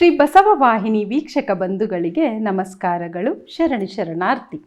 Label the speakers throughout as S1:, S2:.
S1: ಶ್ರೀ ಬಸವ ವಾಹಿನಿ ವೀಕ್ಷಕ ಬಂಧುಗಳಿಗೆ ನಮಸ್ಕಾರಗಳು, ಶರಣಿ ಶರಣಾರ್ಥಿ.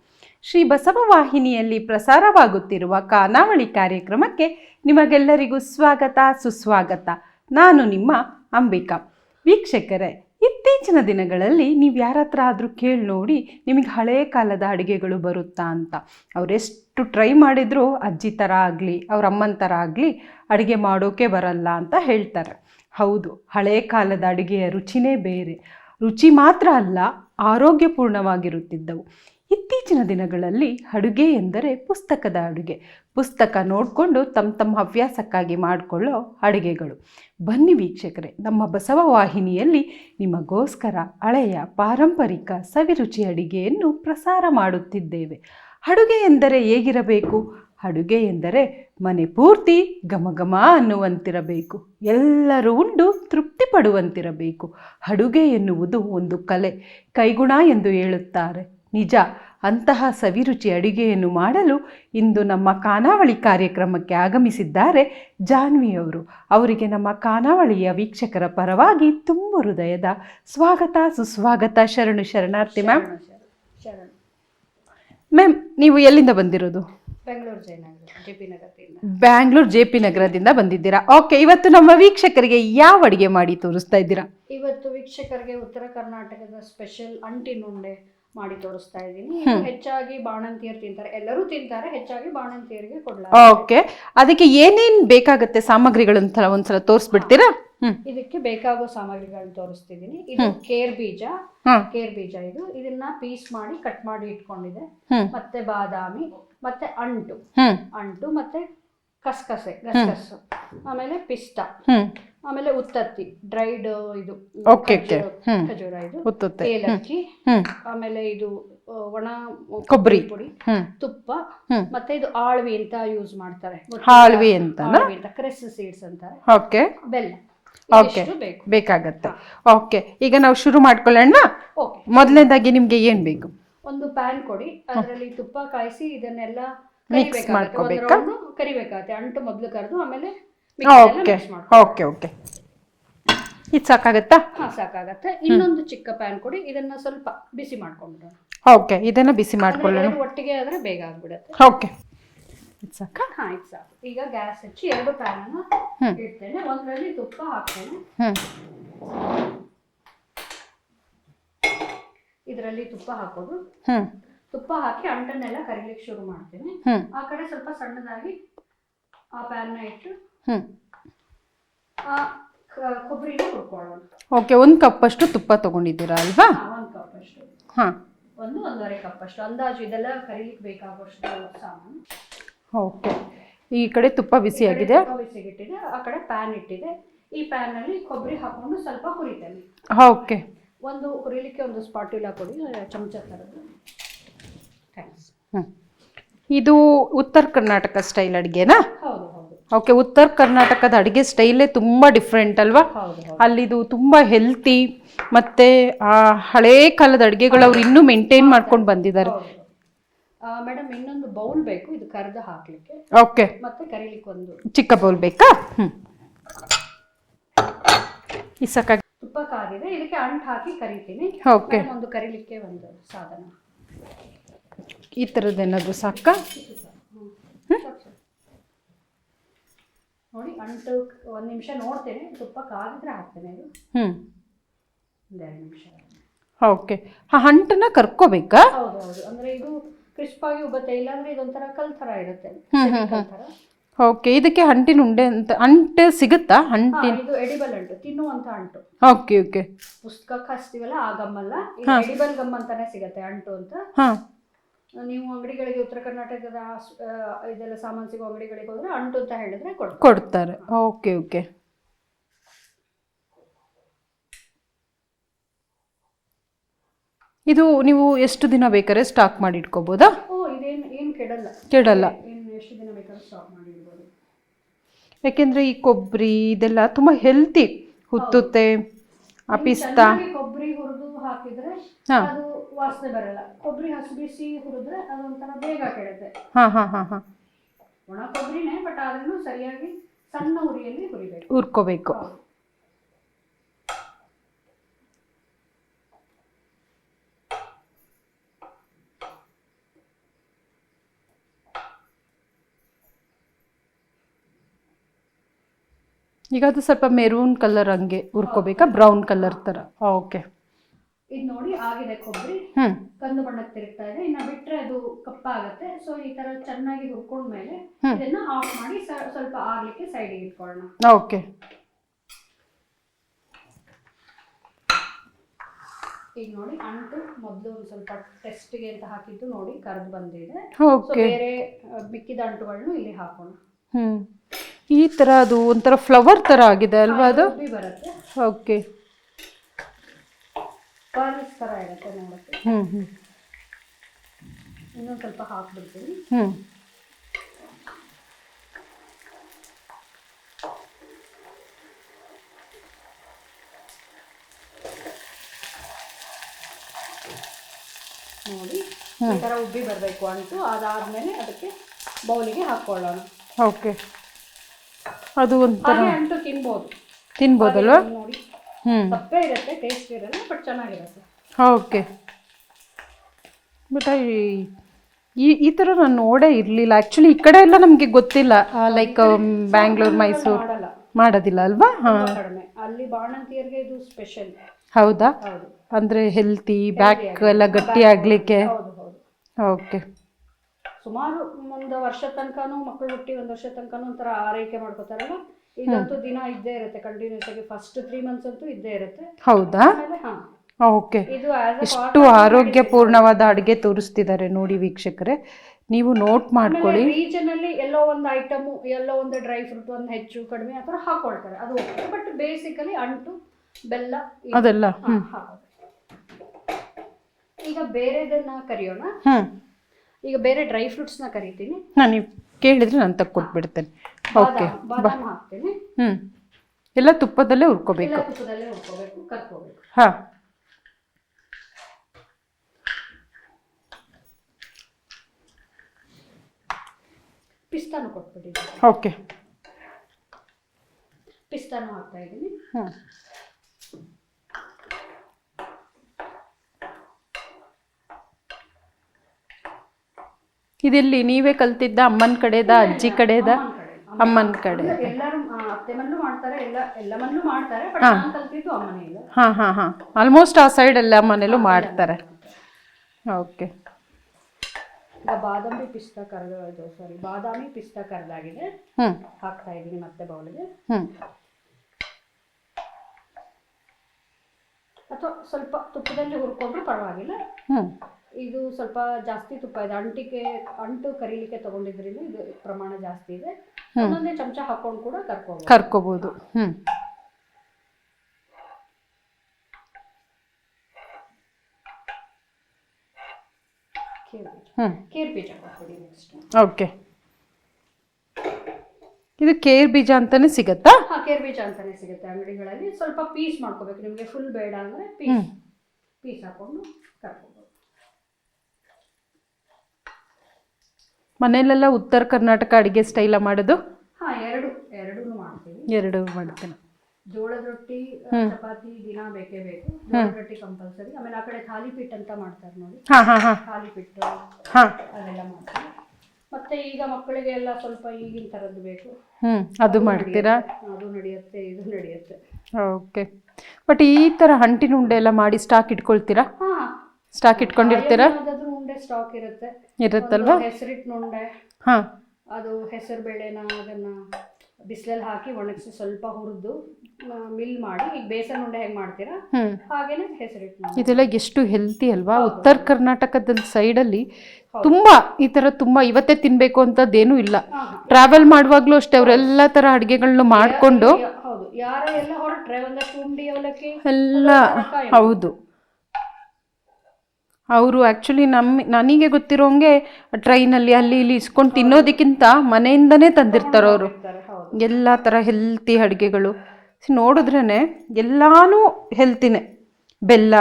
S1: ಶ್ರೀ ಬಸವ ವಾಹಿನಿಯಲ್ಲಿ ಪ್ರಸಾರವಾಗುತ್ತಿರುವ ಕಾನಾವಳಿ ಕಾರ್ಯಕ್ರಮಕ್ಕೆ ನಿಮಗೆಲ್ಲರಿಗೂ ಸ್ವಾಗತ, ಸುಸ್ವಾಗತ. ನಾನು ನಿಮ್ಮ ಅಂಬಿಕಾ. ವೀಕ್ಷಕರೇ, ಇತ್ತೀಚಿನ ದಿನಗಳಲ್ಲಿ ನೀವು ಯಾರ ಹತ್ರ ಆದರೂ ಕೇಳಿ ನೋಡಿ ನಿಮಗೆ ಹಳೆಯ ಕಾಲದ ಅಡುಗೆಗಳು ಬರುತ್ತಾ ಅಂತ. ಅವರೆಷ್ಟು ಟ್ರೈ ಮಾಡಿದರೂ ಅಜ್ಜಿ ಥರ ಆಗಲಿ, ಅವ್ರ ಅಮ್ಮನ ಥರ ಆಗಲಿ ಅಡುಗೆ ಮಾಡೋಕೆ ಬರಲ್ಲ ಅಂತ ಹೇಳ್ತಾರೆ. ಹೌದು, ಹಳೆ ಕಾಲದ ಅಡುಗೆಯ ರುಚಿನೇ ಬೇರೆ. ರುಚಿ ಮಾತ್ರ ಅಲ್ಲ, ಆರೋಗ್ಯಪೂರ್ಣವಾಗಿರುತ್ತಿದ್ದವು. ಇತ್ತೀಚಿನ ದಿನಗಳಲ್ಲಿ ಅಡುಗೆ ಎಂದರೆ ಪುಸ್ತಕದ ಅಡುಗೆ. ಪುಸ್ತಕ ನೋಡಿಕೊಂಡು ತಮ್ಮ ತಮ್ಮ ಹವ್ಯಾಸಕ್ಕಾಗಿ ಮಾಡಿಕೊಳ್ಳೋ ಅಡುಗೆಗಳು. ಬನ್ನಿ ವೀಕ್ಷಕರೇ, ನಮ್ಮ ಬಸವ ವಾಹಿನಿಯಲ್ಲಿ ನಿಮಗೋಸ್ಕರ ಹಳೆಯ ಪಾರಂಪರಿಕ ಸವಿರುಚಿ ಅಡುಗೆಯನ್ನು ಪ್ರಸಾರ ಮಾಡುತ್ತಿದ್ದೇವೆ. ಅಡುಗೆ ಎಂದರೆ ಹೇಗಿರಬೇಕು? ಅಡುಗೆ ಎಂದರೆ ಮನೆ ಪೂರ್ತಿ ಘಮಘಮ ಅನ್ನುವಂತಿರಬೇಕು. ಎಲ್ಲರೂ ಉಂಡು ತೃಪ್ತಿ ಪಡುವಂತಿರಬೇಕು ಅಡುಗೆ ಎನ್ನುವುದು ಒಂದು ಕಲೆ ಕೈಗುಣ ಎಂದು ಹೇಳುತ್ತಾರೆ. ನಿಜ ಅಂತಹ ಸವಿರುಚಿ ಅಡುಗೆಯನ್ನು ಮಾಡಲು ಇಂದು ನಮ್ಮ ಖಾನಾವಳಿ ಕಾರ್ಯಕ್ರಮಕ್ಕೆ ಆಗಮಿಸಿದ್ದಾರೆ ಜಾನ್ವಿಯವರು. ಅವರಿಗೆ ನಮ್ಮ ಖಾನಾವಳಿಯ ವೀಕ್ಷಕರ ಪರವಾಗಿ ತುಂಬ ಹೃದಯದ ಸ್ವಾಗತ ಸುಸ್ವಾಗತ ಶರಣು ಶರಣಾರ್ಥಿ ಮ್ಯಾಮ್. ಮ್ಯಾಮ್ ನೀವು ಎಲ್ಲಿಂದ ಬಂದಿರೋದು?
S2: ಬೆಂಗಳೂರು ಜಯನಗರ ಜೆ ಪಿ ನಗರದಿಂದ.
S1: ಬ್ಯಾಂಗ್ಳೂರ್ ಜೆ ಪಿ ನಗರದಿಂದ ಬಂದಿದ್ದೀರಾ? ಓಕೆ ಇವತ್ತು ನಮ್ಮ ವೀಕ್ಷಕರಿಗೆ ಯಾವ ಅಡುಗೆ ಮಾಡಿ ತೋರಿಸ್ತಾ ಇದ್ದೀರಾ?
S2: ಇವತ್ತು ವೀಕ್ಷಕರಿಗೆ ಉತ್ತರ ಕರ್ನಾಟಕದ ಸ್ಪೆಷಲ್ ಅಂಟಿನುಂಡೆ ಮಾಡಿ ತೋರಿಸ್ತಾ ಇದ್ದೀನಿ. ಹೆಚ್ಚಾಗಿ ಬಾಣಂತಿಯರು ತಿಂತಾರೆ. ಎಲ್ಲರೂ ತಿಂತಾರೆ ಹೆಚ್ಚಾಗಿ ಬಾಣಂತಿಯರಿಗೆ ಕೊಡ್ಲಾ
S1: ಓಕೆ ಅದಕ್ಕೆ ಏನೇನು ಬೇಕಾಗುತ್ತೆ ಸಾಮಗ್ರಿಗಳನ್ನ ಒಂದ್ಸಲ ತೋರಿಸ್ಬಿಡ್ತೀರಾ? ಹ್ಮ್.
S2: ಇದಕ್ಕೆ ಬೇಕಾಗೋ ಸಾಮಗ್ರಿಗಳನ್ನ ತೋರಿಸ್ತಿದ್ದೀನಿ. ಇದು ಕೇರ್ ಬೀಜ.
S1: ಹ್ಮ್.
S2: ಕೇರ್ ಬೀಜ ಇದು. ಇದನ್ನ ಪೀಸ್ ಮಾಡಿ ಕಟ್ ಮಾಡಿ ಇಟ್ಕೊಂಡಿದೆ.
S1: ಹ್ಮ್.
S2: ಮತ್ತೆ ಬಾದಾಮಿ. ಮತ್ತೆ ಅಂಟು. ಅಂಟು ಮತ್ತೆ ಕಸ್ಕಸೆ ಗಸಗಸು. ಆಮೇಲೆ ಪಿಸ್ತ.
S1: ಹ್ಮ್.
S2: ಆಮೇಲೆ ಉತ್ತತ್ತಿ ಡ್ರೈಡ್ ಇದು. ಖಜೂರ ಇದು.
S1: ಉತ್ತುತ್ತೆ.
S2: ಏಲಕ್ಕಿ. ಆಮೇಲೆ ಇದು ಒಣ
S1: ಕೊಬ್ಬರಿ.
S2: ಪುಡಿ.
S1: ಹ್ಮ್.
S2: ತುಪ್ಪ. ಮತ್ತೆ ಇದು ಆಳ್ವಿ ಅಂತ ಯೂಸ್ ಮಾಡ್ತಾರೆ? ಆಳ್ವಿ ಅಂತ ಕ್ರೆಸ್ ಸೀಡ್ಸ್ ಅಂತಾರೆ
S1: ಓಕೆ.
S2: ಬೆಲ್ಲ.
S1: ಓಕೆ. ಬೇಕಾಗತ್ತೆ. ಓಕೆ. ಈಗ ನಾವು ಶುರು ಮಾಡ್ಕೊಳ್ಳೋಣ? ಮೊದಲನೇದಾಗಿ ನಿಮ್ಗೆ ಏನ್ ಬೇಕು?
S2: ಒಂದು ಪ್ಯಾನ್ ಕೊಡಿ. ಅದರಲ್ಲಿ ತುಪ್ಪ ಕಾಯಿಸಿ ಇದನ್ನೆಲ್ಲ ಮಿಕ್ಸ್. ಒಂದು ಕರಿಬೇಕಾಗತ್ತೆ. ಅಂಟು ಮೊದಲು ಕರೆದು ಆಮೇಲೆ
S1: ಓಕೆ ಓಕೆ ಓಕೆ. ಇದು ಸಾಕಾಗತ್ತಾ?
S2: ಹಾ ಸಾಕಾಗತ್ತೆ. ಇನ್ನೊಂದು ಚಿಕ್ಕ ಪ್ಯಾನ್ ಕೊಡಿ. ಇದನ್ನ ಸ್ವಲ್ಪ ಬಿಸಿ ಮಾಡ್ಕೊಂಡ್ಬಿಡೋಣ.
S1: ಓಕೆ ಇದನ್ನ ಬಿಸಿ ಮಾಡ್ಕೊಳ್ಳೋಣ.
S2: ಒಟ್ಟಿಗೆ ಆದ್ರೆ ಬೇಗ ಆಗ್ಬಿಡತ್ತೆ.
S1: ಓಕೆ. ಇದು ಸಾಕಾ.
S2: ಹಾ ಇದು ಸಾಕು. ಈಗ ಗ್ಯಾಸ್ ಹಚ್ಚಿ ಎರಡು ಪ್ಯಾನ್. ಇಡ್ತೇನೆ. ಒಂದರಲ್ಲಿ ತುಪ್ಪ ಹಾಕ್ತೇನೆ.
S1: ಹ್ಮ್.
S2: ಇದರಲ್ಲಿ ತುಪ್ಪ ಹಾಕೋದು.
S1: ಹ್ಮ್.
S2: ತುಪ್ಪ ಹಾಕಿ ಅಂಟನ್ನೆಲ್ಲ ಕರಿಲಿಕ್ಕೆ ಶುರು ಮಾಡ್ತೀನಿ.
S1: ಹ್ಮ್.
S2: ಆ ಕಡೆ ಸ್ವಲ್ಪ ಸಣ್ಣದಾಗಿ ಆ ಪ್ಯಾನ್ನ ಇಟ್ಟು
S1: ಹ್ಮ್.
S2: ಆ ಕ- ಕೊಬ್ಬರಿನ ಹುರ್ಕೊಳ್ಳೋಣ
S1: ಓಕೆ ಒಂದು ಕಪ್ಪಷ್ಟು ತುಪ್ಪ ತಗೊಂಡಿದ್ದೀರಾ ಅಲ್ವಾ?
S2: ಒಂದು ಕಪ್ ಅಷ್ಟು.
S1: ಹಾಂ.
S2: ಒಂದು ಒಂದೂವರೆ ಕಪ್ ಅಷ್ಟು. ಅಂದಾಜು ಇದೆಲ್ಲ ಕರಿಲಿಕ್ಕೆ ಬೇಕಾಗುವಷ್ಟು ಸಾಮಾನು.
S1: ಓಕೆ ಈ ಕಡೆ ತುಪ್ಪ ಬಿಸಿ
S2: ಆಗಿದೆ. ಬಿಸಿಗಿಟ್ಟಿದೆ ಆ ಕಡೆ ಪ್ಯಾನ್ ಇಟ್ಟಿದೆ. ಈ ಪ್ಯಾನ್ ಅಲ್ಲಿ ಕೊಬ್ಬರಿ ಹಾಕೊಂಡು ಸ್ವಲ್ಪ ಹುರಿತೇನೆ.
S1: ಓಕೆ
S2: ಒಂದು ಹುರಿಲಿಕ್ಕೆ ಒಂದು ಸ್ಪಾಟ್ಯುಲಾ ಕೊಡಿ ಚಮಚ ಥರದ್ದು ಥ್ಯಾಂಕ್ಸ್
S1: ಇದು ಉತ್ತರ ಕರ್ನಾಟಕ ಸ್ಟೈಲ್ ಅಡುಗೆನಾ?
S2: ಹೌದು
S1: ಓಕೆ ಉತ್ತರ ಕರ್ನಾಟಕದ ಅಡುಗೆ ಸ್ಟೈಲೇ ತುಂಬ ಡಿಫ್ರೆಂಟ್ ಅಲ್ವಾ? ಅಲ್ಲಿದು ತುಂಬ ಹೆಲ್ತಿ ಮತ್ತು ಆ ಹಳೇ ಕಾಲದ ಅಡುಗೆಗಳು ಅವ್ರು ಇನ್ನೂ ಮೇಂಟೈನ್ ಮಾಡ್ಕೊಂಡು ಬಂದಿದ್ದಾರೆ.
S2: ಮೇಡಮ್ ಇನ್ನೊಂದು ಬೌಲ್ ಬೇಕು ಇದು ಕರೆದು ಹಾಕ್ಲಿಕ್ಕೆ.
S1: ಓಕೆ
S2: ಮತ್ತೆ ಕರೀಲಿಕ್ಕೆ ಒಂದು.
S1: ಚಿಕ್ಕ ಬೌಲ್ ಬೇಕಾ? ಹ್ಞೂ ಈ ಸಾಕಾಗಿ
S2: ತುಪ್ಪ ಕಾಗಿದೆ ಇದಕ್ಕೆ ಅಂಟು ಹಾಕಿ ಕರಿತೀನಿ.
S1: ಓಕೆ
S2: ಒಂದು ಕರಿಲಿಕ್ಕೆ ಒಂದು ಸಾಧನ.
S1: ಈ ಥರದ್ದೇನಾದರೂ ಸಾಕ?
S2: ನೋಡಿ ಅಂಟು ಒಂದು ನಿಮಿಷ ನೋಡ್ತೇನೆ. ತುಪ್ಪಕ್ಕಾಗಿದ್ರೆ ಹಾಕ್ತೇನೆ ಇದು.
S1: ಹ್ಞೂ
S2: ಒಂದೆರಡು ನಿಮಿಷ.
S1: ಓಕೆ ಆ ಹಂಟನ್ನ ಕರ್ಕೋಬೇಕಾ?
S2: ಹೌದು ಹೌದು. ಅಂದ್ರೆ ಇದು ಕ್ರಿಸ್ಪ್ ಆಗಿ ಉಬ್ಬತ್ತೆ. ಇಲ್ಲಾಂದ್ರೆ ಇದೊಂಥರ ಕಲ್ ಥರ ಇರುತ್ತೆ. ಕಲ್ ಥರ.
S1: ಓಕೆ ಇದಕ್ಕೆ ಹಂಟಿನ ಉಂಡೆ ಅಂತ ಅಂಟು ಸಿಗುತ್ತಾ? ಹಂಟಿನ
S2: ಇದು ಎಡಿಬಲ್ ಅಂಟು ತಿನ್ನುವಂತ ಅಂಟು
S1: ಓಕೆ ಓಕೆ
S2: ಪುಸ್ತಕಕ್ಕೆ ಹಚ್ತೀವಲ್ಲ ಆ ಗಮ್ಮಲ್ಲ? ಎಡಿಬಲ್ ಗಮ್ ಅಂತಾನೆ ಸಿಗತ್ತೆ ಅಂಟು ಅಂತ.
S1: ಹಾಂ.
S2: ನೀವು ಅಂಗಡಿಗಳಿಗೆ ಉತ್ತರ ಕರ್ನಾಟಕದ ಇದೆಲ್ಲ ಸಾಮಾನು ಸಿಗೋ ಅಂಗಡಿಗಳಿಗೆ ಹೋದ್ರೆ ಅಂಟು ಅಂತ ಹೇಳಿದ್ರೆ ಕೊಡ್ತಾರೆ.
S1: ಓಕೆ ಓಕೆ ಇದು ನೀವು ಎಷ್ಟು ದಿನ ಬೇಕಾದ್ರೆ ಸ್ಟಾಕ್ ಮಾಡಿ ಇಟ್ಕೋಬೋದಾ?
S2: ಓ ಇದೇನು ಏನು ಕೆಡಲ್ಲ.
S1: ಕೆಡಲ್ಲ.
S2: ಎಷ್ಟು ದಿನ ಬೇಕಾದ್ರೆ ಇಡ್ಬೋದು
S1: ಯಾಕೆಂದರೆ ಈ ಕೊಬ್ಬರಿ ಇದೆಲ್ಲ ತುಂಬ ಹೆಲ್ತಿ ಹುತ್ತುತ್ತೆ ಆ ಪಿಸ್ತಾ
S2: ಕೊಬ್ಬರಿ ಹುರಿದು ಹಾಕಿದ್ರೆ
S1: ಹಾ.
S2: ಅದು ವಾಸನೆ ಬರಲ್ಲ. ಕೊಬ್ಬರಿ ಹಸಿ ಬಿಸಿ ಹುರಿದ್ರೆ ಅದೊಂಥರ ಬೇಗ ಕೆಡುತ್ತೆ.
S1: ಹಾಂ ಹಾಂ ಹಾಂ ಹಾಂ.
S2: ಒಣ ಕೊಬ್ಬರಿನೇ ಬಟ್ ಆದ್ರೂ ಸರಿಯಾಗಿ ಸಣ್ಣ ಉರಿಯಲ್ಲಿ ಹುರಿಬೇಕು.
S1: ಹುರ್ಕೋಬೇಕು. ಈಗ ಅದು ಸ್ವಲ್ಪ ಮೆರೂನ್ ಕಲರ್ ಹಂಗೆ ಹುರ್ಕೋಬೇಕಾ? ಬ್ರೌನ್ ಕಲರ್ ಥರ. ಓಕೆ
S2: ಇದು ನೋಡಿ ಆಗಿದೆ ಕೊಬ್ಬರಿ.
S1: ಹ್ಮ್.
S2: ಕಂದು ಬಣ್ಣಕ್ಕೆ ತಿರುಗ್ತಾ ಇದೆ. ಇನ್ನ ಬಿಟ್ರೆ ಅದು ಕಪ್ಪಾಗತ್ತೆ. ಸೊ ಈ ತರ ಚೆನ್ನಾಗಿ ಹುರ್ಕೊಂಡ್ಮೇಲೆ
S1: ಹ್ಮ್.
S2: ಇದನ್ನ ಆಫ್ ಮಾಡಿ ಸ- ಸ್ವಲ್ಪ ಆಗ್ಲಿಕ್ಕೆ ಸೈಡಿಗೆ ಇಟ್ಕೊಳ್ಳೋಣ.
S1: ಓಕೆ
S2: ಈಗ ನೋಡಿ ಅಂಟು ಮೊದಲು ಸ್ವಲ್ಪ ಟೆಸ್ಟ್ಗೆ ಅಂತ ಹಾಕಿದ್ದು ನೋಡಿ ಕರೆದು ಬಂದಿದೆ. ಸೊ
S1: ಓಕೆ
S2: ಬೇರೆ ಮಿಕ್ಕಿದ ಅಂಟುಗಳನ್ನು ಇಲ್ಲಿ ಹಾಕೋಣ.
S1: ಹ್ಞೂ ಈ ಥರ ಅದು ಒಂಥರ ಫ್ಲವರ್ ಥರ ಆಗಿದೆ ಅಲ್ವಾ ಅದು? ಓಕೆ ಹ್ಞೂ ಹ್ಞೂ
S2: ಇನ್ನೊಂದು ಸ್ವಲ್ಪ ಹಾಕ್ಬಿಡ್ತೀನಿ.
S1: ಹ್ಞೂ
S2: ನೋಡಿ ಈ ತರ ಉಬ್ಬಿ ಬರಬೇಕು ಅಂತ. ಅದಾದ್ಮೇಲೆ ಅದಕ್ಕೆ ಬೌಲಿಗೆ ಹಾಕೊಳ್ಳೋಣ
S1: ಓಕೆ ಅದು ಒಂಥರ
S2: ಅಂಟು ತಿನ್ಬೋದು.
S1: ತಿನ್ಬೋದಲ್ವಾ?
S2: ನೋಡಿ.
S1: ಹ್ಞೂ
S2: ಸಪ್ಪೆ ಇರುತ್ತೆ ಟೇಸ್ಟ್ ಇರಲ್ಲ ಬಟ್ ಚೆನ್ನಾಗಿರುತ್ತೆ.
S1: ಓಕೆ ಬಟ್ ಈ ಈ ಥರ ನಾನು ನೋಡೇ ಇರಲಿಲ್ಲ. ಆ್ಯಕ್ಚುಲಿ ಈ ಕಡೆ ಎಲ್ಲ ನಮಗೆ ಗೊತ್ತಿಲ್ಲ. ಲೈಕ್ ಬ್ಯಾಂಗ್ಳೂರ್ ಮೈಸೂರು ಮಾಡೋದಿಲ್ಲ ಅಲ್ವಾ? ಹಾಂ.
S2: ಅಲ್ಲಿ ಬಾಣಂತಿಯರಿಗೆ ಇದು ಸ್ಪೆಷಲ್
S1: ಹೌದಾ? ಅಂದರೆ ಹೆಲ್ತಿ ಬ್ಯಾಕ್ ಎಲ್ಲ ಗಟ್ಟಿ ಆಗಲಿಕ್ಕೆ. ಓಕೆ
S2: ಸುಮಾರು ಒಂದು ವರ್ಷ ತನಕನೂ ಮಕ್ಕಳು ಹುಟ್ಟಿ ಒಂದು ವರ್ಷ ತನಕನೂ ಒಂಥರ ಆರೈಕೆ ಮಾಡ್ಕೋತಾರಲ್ಲ? ಇದಂತೂ ದಿನ ಇದ್ದೇ ಇರುತ್ತೆ ಕಂಟಿನ್ಯೂಸ್ ಆಗಿ ಫಸ್ಟ್ ತ್ರೀ ಮಂತ್ಸ್ ಅಂತೂ ಇದ್ದೇ ಇರುತ್ತೆ.
S1: ಹೌದಾ?
S2: ಹಾ.
S1: ಓಕೆ.
S2: ಇದು ಆಸ್ ಆರೋಗ್ಯ
S1: ಎಷ್ಟು ಆರೋಗ್ಯಪೂರ್ಣವಾದ ಅಡುಗೆ ತೋರಿಸ್ತಿದ್ದಾರೆ ನೋಡಿ ವೀಕ್ಷಕರೇ. ನೀವು ನೋಟ್ ಮಾಡ್ಕೊಳ್ಳಿ.
S2: ರೀಜನ್ ಅಲ್ಲಿ ಎಲ್ಲೋ ಒಂದು ಐಟಮ್ ಎಲ್ಲೋ ಒಂದು ಡ್ರೈ ಫ್ರೂಟ್ ಒಂದು ಹೆಚ್ಚು ಕಡಿಮೆ ಆ ಥರ ಹಾಕೊಳ್ತಾರೆ. ಅದು ಬಟ್ ಬೇಸಿಕಲಿ ಅಂಟು ಬೆಲ್ಲ
S1: ಅದೆಲ್ಲ?
S2: ಈಗ ಬೇರೆದನ್ನ ಕರಿಯೋಣ. ಈಗ ಬೇರೆ ಡ್ರೈ ಫ್ರೂಟ್ಸ್ನ ಕರಿತೀನಿ.
S1: ನಾನು ನೀವು ಕೇಳಿದ್ರೆ ನಾನು ತಕ್ಕೊಟ್ಬಿಡ್ತೇನೆ. ಓಕೆ
S2: ಬಾದಾಮ್ ಬಾದಾಮ್ ಹಾಕ್ತೀನಿ.
S1: ಹ್ಞೂ ಎಲ್ಲ ತುಪ್ಪದಲ್ಲೇ ಉರ್ಕೋಬೇಕು
S2: ಎಲ್ಲ ತುಪ್ಪದಲ್ಲೇ ಹುರ್ಕೋಬೇಕು ಕರ್ಕೋಬೇಕು.
S1: ಹಾಂ.
S2: ಪಿಸ್ತಾನು ಕೊಟ್ಬಿಟ್ಟಿದ್ದೀನಿ.
S1: ಓಕೆ
S2: ಪಿಸ್ತಾನು ಹಾಕ್ತಾ ಇದ್ದೀನಿ.
S1: ಹ್ಞೂ ಇದೆಲ್ಲಿ ನೀವೇ ಕಲ್ತಿದ್ದ ಅಮ್ಮನ ಕಡೆದ ಅಜ್ಜಿ ಕಡೆದ?
S2: ಅಮ್ಮನ ಕಡೆ.
S1: ಹಾಂ. ಹಾಂ ಹಾಂ ಆಲ್ಮೋಸ್ಟ್ ಆ ಸೈಡ್ ಎಲ್ಲ ಮನೇಲೂ ಮಾಡ್ತಾರೆ. ಓಕೆ
S2: ಬಾದಾಮಿ ಪಿಸ್ತಾ ಕರೆದು ಸಾರಿ ಬಾದಾಮಿ ಪಿಸ್ತಾ ಕರೆದಾಗಿದೆ.
S1: ಹ್ಞೂ
S2: ಹಾಕ್ತಾ ಇದ್ದೀನಿ ಮತ್ತೆ ಬೌಲಿಗೆ.
S1: ಹ್ಞೂ
S2: ಅಥವಾ ಸ್ವಲ್ಪ ತುಪ್ಪದಲ್ಲಿ ಹುರ್ಕೊಂಡ್ರು ಪರವಾಗಿಲ್ಲ.
S1: ಹ್ಞೂ
S2: ಇದು ಸ್ವಲ್ಪ ಜಾಸ್ತಿ ತುಪ್ಪ ಇದೆ. ಅಂಟಿಕೆ ಅಂಟು ಕರಿಲಿಕ್ಕೆ ತಗೊಂಡಿದ್ರಿಂದ ಇದು ಪ್ರಮಾಣ ಜಾಸ್ತಿ ಇದೆ. ಒಂದೊಂದೇ ಚಮಚ ಹಾಕೊಂಡು ಕೂಡ ಕರ್ಕೋಬಹುದು
S1: ಕರ್ಕೋಬೋದು. ಹ್ಞೂ
S2: ಕೇರ್ ಬೀಜ ನೆಕ್ಸ್ಟ್
S1: ಓಕೆ ಇದು ಕೇರ್ ಬೀಜ ಅಂತಾನೆ ಸಿಗತ್ತಾ?
S2: ಹಾ ಕೇರ್ ಬೀಜ ಅಂತಾನೆ ಸಿಗುತ್ತೆ ಅಂಗಡಿಗಳಲ್ಲಿ. ಸ್ವಲ್ಪ ಪೀಸ್ ಮಾಡ್ಕೋಬೇಕು. ನಿಮಗೆ ಫುಲ್ ಬೇಡ ಅಂದ್ರೆ ಪೀಸ್. ಪೀಸ್ ಹಾಕೊಂಡು ಕರ್ಕೋಬಹುದು
S1: ಮನೆಯಲ್ಲೆಲ್ಲ ಉತ್ತರ ಕರ್ನಾಟಕ ಅಡುಗೆ ಸ್ಟೈಲ ಮಾಡೋದು?
S2: ಎರಡು ಎರಡೂ ಮಾಡ್ತೀವಿ.
S1: ಎರಡು ಮಾಡ್ತೀನಿ.
S2: ಜೋಳದ ರೊಟ್ಟಿ ಚಪಾತಿ ದಿನ ಬೇಕೇ ಬೇಕು. ಜೋಳದ ರೊಟ್ಟಿ ಕಂಪಲ್ಸರಿ ಆಮೇಲೆ ಆ ಕಡೆ ಪಿಟ್ ಅಂತ ಮಾಡ್ತಾರೆ ನೋಡಿ.
S1: ಹಾಂ ಹಾಂ ಹಾಂ.
S2: ಥಾಲಿಪೀಠು
S1: ಹಾಂ.
S2: ಅದೆಲ್ಲ ಮಾಡ್ತೀವಿ. ಮತ್ತೆ ಈಗ ಮಕ್ಕಳಿಗೆ ಎಲ್ಲ ಸ್ವಲ್ಪ ಈಗಿನ ಥರದ್ದು ಬೇಕು.
S1: ಹ್ಞೂ ಅದು ಮಾಡ್ತೀರಾ?
S2: ಅದು ನಡೆಯುತ್ತೆ ಇದು ನಡೆಯುತ್ತೆ.
S1: ಓಕೆ. ಬಟ್ ಈ ಥರ ಹಂಟಿನ ಉಂಡೆ ಎಲ್ಲ ಮಾಡಿ ಸ್ಟಾಕ್ ಇಟ್ಕೊಳ್ತೀರಾ?
S2: ಹಾ.
S1: ಸ್ಟಾಕ್ ಇಟ್ಕೊಂಡಿರ್ತೀರಾ?
S2: ಉಂಡೆ ಸ್ಟಾಕ್ ಇರುತ್ತೆ.
S1: ಇರುತ್ತಲ್ವಾ?
S2: ಹೆಸರಿಟ್ಟು ಉಂಡೆ
S1: ಹಾ.
S2: ಅದು ಹೆಸರು ಬೇಳೆನ ಅದನ್ನ ಬಿಸಿಲಲ್ಲಿ ಹಾಕಿ ಒಣಗಿಸಿ ಸ್ವಲ್ಪ ಹುರಿದು ಮಿಲ್ ಮಾಡಿ ಈಗ ಬೇಸನ್ ಉಂಡೆ ಹೇಗೆ ಮಾಡ್ತೀರಾ? ಹಾಗೇನೆ ಹೆಸರಿಟ್ಟು
S1: ಇದೆಲ್ಲ ಎಷ್ಟು ಹೆಲ್ತಿ ಅಲ್ವಾ? ಉತ್ತರ ಕರ್ನಾಟಕದ ಸೈಡಲ್ಲಿ ತುಂಬಾ ಈ ತರ ತುಂಬಾ ಇವತ್ತೇ ತಿನ್ಬೇಕು ಅಂತದೇನು ಇಲ್ಲ. ಟ್ರಾವೆಲ್ ಮಾಡುವಾಗಲೂ ಅಷ್ಟೇ ಅವರೆಲ್ಲ ತರ ಅಡುಗೆಗಳನ್ನ ಮಾಡಿಕೊಂಡು
S2: ಹೌದು. ಯಾರ ಎಲ್ಲ ಹೊರಟ್ರೆ ಒಂದಷ್ಟು ಉಂಡಿ ಅವಲಕ್ಕಿ
S1: ಎಲ್ಲ ಹೌದು. ಅವರು ಆ್ಯಕ್ಚುಲಿ ನಮ್ಮ ನನಗೆ ಗೊತ್ತಿರೋಂಗೆ ಟ್ರೈನಲ್ಲಿ ಅಲ್ಲಿ ಇಲ್ಲಿ ಇಸ್ಕೊಂಡು ತಿನ್ನೋದಕ್ಕಿಂತ ಮನೆಯಿಂದನೇ ತಂದಿರ್ತಾರೆ ಅವರು. ಎಲ್ಲ ಥರ ಹೆಲ್ತಿ ಅಡುಗೆಗಳು. ನೋಡಿದ್ರೇ ಎಲ್ಲನೂ ಹೆಲ್ತಿನೇ ಬೆಲ್ಲ.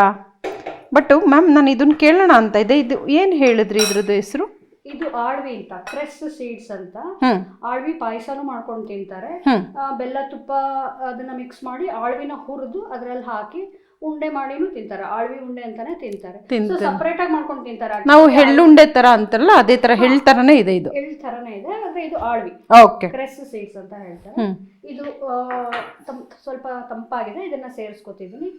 S1: ಬಟ್ ಮ್ಯಾಮ್ ನಾನು ಇದನ್ನು ಕೇಳೋಣ ಅಂತ ಇದೆ. ಇದು ಏನು ಹೇಳಿದ್ರಿ ಇದ್ರದ್ದು ಹೆಸರು?
S2: ಇದು ಆಳ್ವಿ ಅಂತ ಕ್ರೆಸ್ ಸೀಡ್ಸ್ ಅಂತ. ಆಳ್ವಿ ಪಾಯಸನೂ ಮಾಡ್ಕೊಂಡು ತಿಂತಾರೆ. ಬೆಲ್ಲ ತುಪ್ಪ ಅದನ್ನ ಮಿಕ್ಸ್ ಮಾಡಿ ಆಳ್ವಿನ ಹುರಿದು ಅದರಲ್ಲಿ ಹಾಕಿ ಉಂಡೆ ಮಾಡಿನೂ ತಿಂತಾರೆ ಆಳ್ವಿ ಉಂಡೆ ಅಂತಾನೆ ತಿಂತಾರೆ. ಸೊ. ಸಪರೇಟ್ ಆಗಿ ಮಾಡ್ಕೊಂಡು ತಿಂತಾರೆ
S1: ನಾವು ಎಳ್ಳುಂಡೆ ತರ ಅಂತಾರಲ್ಲ ಅದೇ ತರ ಹೆಳ್ ತರನೇ ಇದೆ ಇದು.
S2: ಹೆಳ್ ತರನೇ ಇದೆ ಅಂದ್ರೆ ಇದು ಆಳ್ವಿ.
S1: ಓಕೆ.
S2: ಕ್ರೆಸ್ ಸೀಡ್ಸ್ ಅಂತ ಹೇಳ್ತಾರೆ. ಇದು ಸ್ವಲ್ಪ ತಂಪಾಗಿದೆ ಇದನ್ನ
S1: ಸೇರಿಸ್ಕೊತಿದೀನಿ.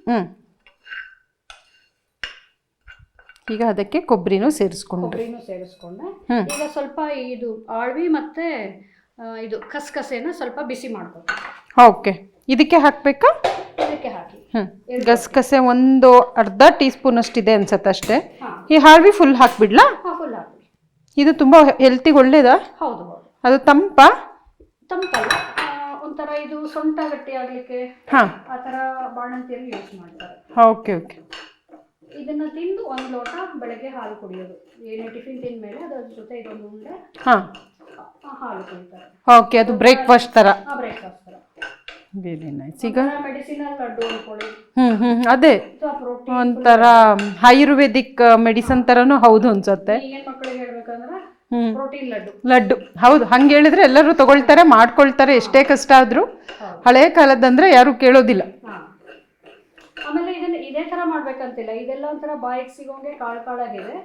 S1: ಈಗ ಅದಕ್ಕೆ ಕೊಬ್ಬರಿನೂ ಸೇರಿಸ್ಕೊಂಡು.
S2: ಕೊಬ್ಬರಿನೂ ಸೇರಿಸ್ಕೊಂಡೆ. ಈಗ ಸ್ವಲ್ಪ ಇದು ಆಳ್ವಿ ಮತ್ತೆ ಇದು ಕಸಕಸೆನ ಸ್ವಲ್ಪ ಬಿಸಿ ಮಾಡ್ಕೊತೀನಿ.
S1: ಓಕೆ. ಇದಕ್ಕೆ ಹಾಕಬೇಕಾ?
S2: ಇದಕ್ಕೆ ಹಾಕಿ.
S1: ಗಸಗಸೆ ಒಂದು ಅರ್ಧ ಟೀ ಸ್ಪೂನ್ ಅಷ್ಟಿದೆ ಅನ್ಸತ್ತೆ ಅಷ್ಟೇ. ಈ ಹಾಳ್ವಿ ಫುಲ್ ಹಾಕ್ಬಿಡ್ಲಾ?
S2: ಫುಲ್ ಹಾಕಿ
S1: ಇದು ತುಂಬಾ ಹೆಲ್ತಿಗೆ ಒಳ್ಳೇದಾ?
S2: ಹೌದು ಹೌದು.
S1: ಅದು ತಂಪ?
S2: ತಂಪಲ್ಲ. ಒಂಥರ ಇದು ಸೊಂಟ ಗಟ್ಟಿ ಆಗ್ಲಿಕ್ಕೆ
S1: ಹಾಂ.
S2: ಆ ಥರ ಬಾಣಂತಿಯರು ಯೂಸ್ ಮಾಡ್ತಾರೆ.
S1: Okay okay.
S2: ಇದನ್ನ ತಿಂದು ಒಂದು ಲೋಟ ಬೆಳಗ್ಗೆ ಹಾಲು ಕುಡಿಯೋದು. ಏನೇ ಟಿಫಿನ್ ತಿಂದ್ಮೇಲೆ ಅದ್ರ ಜೊತೆ ಇದೊಂದು ಉಂಡೆ
S1: ಹಾಂ.
S2: ಹಾಲು ಕುಡಿತಾರೆ.
S1: ಓಕೆ ಅದು ಬ್ರೇಕ್ಫಾಸ್ಟ್ ಥರ.
S2: ಬ್ರೇಕ್ಫಾಸ್ಟ್
S1: ವೆರಿ ನೈಸ್ ಈಗ ಹ್ಞೂ ಹ್ಞೂ ಅದೇ ಒಂಥರ ಆಯುರ್ವೇದಿಕ್ ಮೆಡಿಸನ್ ಥರನೂ ಹೌದು ಅನ್ಸುತ್ತೆ.
S2: ಲಡ್ಡು.
S1: ಹೌದು ಹಂಗೆ ಹೇಳಿದ್ರೆ ಎಲ್ಲರೂ ತಗೊಳ್ತಾರೆ ಮಾಡ್ಕೊಳ್ತಾರೆ ಎಷ್ಟೇ ಕಷ್ಟ ಆದರೂ. ಹಳೆ ಕಾಲದಂದ್ರೆ ಯಾರು ಕೇಳೋದಿಲ್ಲ.
S2: ಆಮೇಲೆ ಇದನ್ನ ಇದೇ ತರ ಮಾಡ್ಬೇಕಂತಿಲ್ಲ. ಇದೆಲ್ಲ ಒಂಥರ ಬಾಯಿಗೆ ಸಿಗೋಂಗೆ ಕಾಳು ಕಾಳಾಗಿದೆ.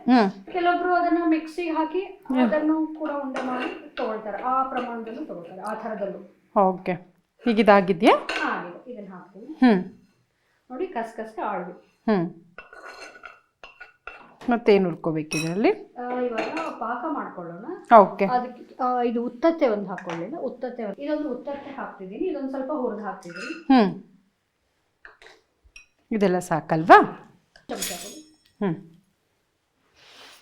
S2: ಕೆಲವೊಬ್ರು ಅದನ್ನ ಮಿಕ್ಸಿಗೆ ಹಾಕಿ ಅದನ್ನು ಕೂಡ ಉಂಡೆ ಮಾಡಿ ತಗೊಳ್ತಾರೆ. ಆ ಪ್ರಮಾಣದಲ್ಲೂ ತಗೊಳ್ತಾರೆ ಆ ಥರದಲ್ಲೂ.
S1: ಓಕೆ. ಈಗ ಇದಾಗಿದೆಯಾ
S2: ಇದನ್ನ ಹಾಕ್ತೀನಿ.
S1: ಹ್ಞೂ
S2: ನೋಡಿ ಕಸ್ಕಸ್ಗೆ ಆಳ್ವಿ
S1: ಹ್ಞೂ ಮತ್ತೇನು ಹುರ್ಕೋಬೇಕು ಇದರಲ್ಲಿ?
S2: ಇವಾಗ ಪಾಕ ಮಾಡ್ಕೊಳ್ಳೋಣ.
S1: ಓಕೆ.
S2: ಅದಕ್ಕೆ ಇದು ಉತ್ತತ್ತೆ ಒಂದು ಹಾಕೊಳ್ಳಿಲ್ಲ ಉತ್ತತ್ತೆ ಒಂದು ಇದೊಂದು ಉತ್ತತ್ತೆ ಹಾಕ್ತಿದ್ದೀನಿ ಇದೊಂದು ಸ್ವಲ್ಪ ಹುರಿದು ಹಾಕ್ತಿದ್ದೀನಿ.
S1: ಹ್ಞೂ ಇದೆಲ್ಲ ಸಾಕಲ್ವಾ?
S2: ಚಮಚ
S1: ಹ್ಞೂ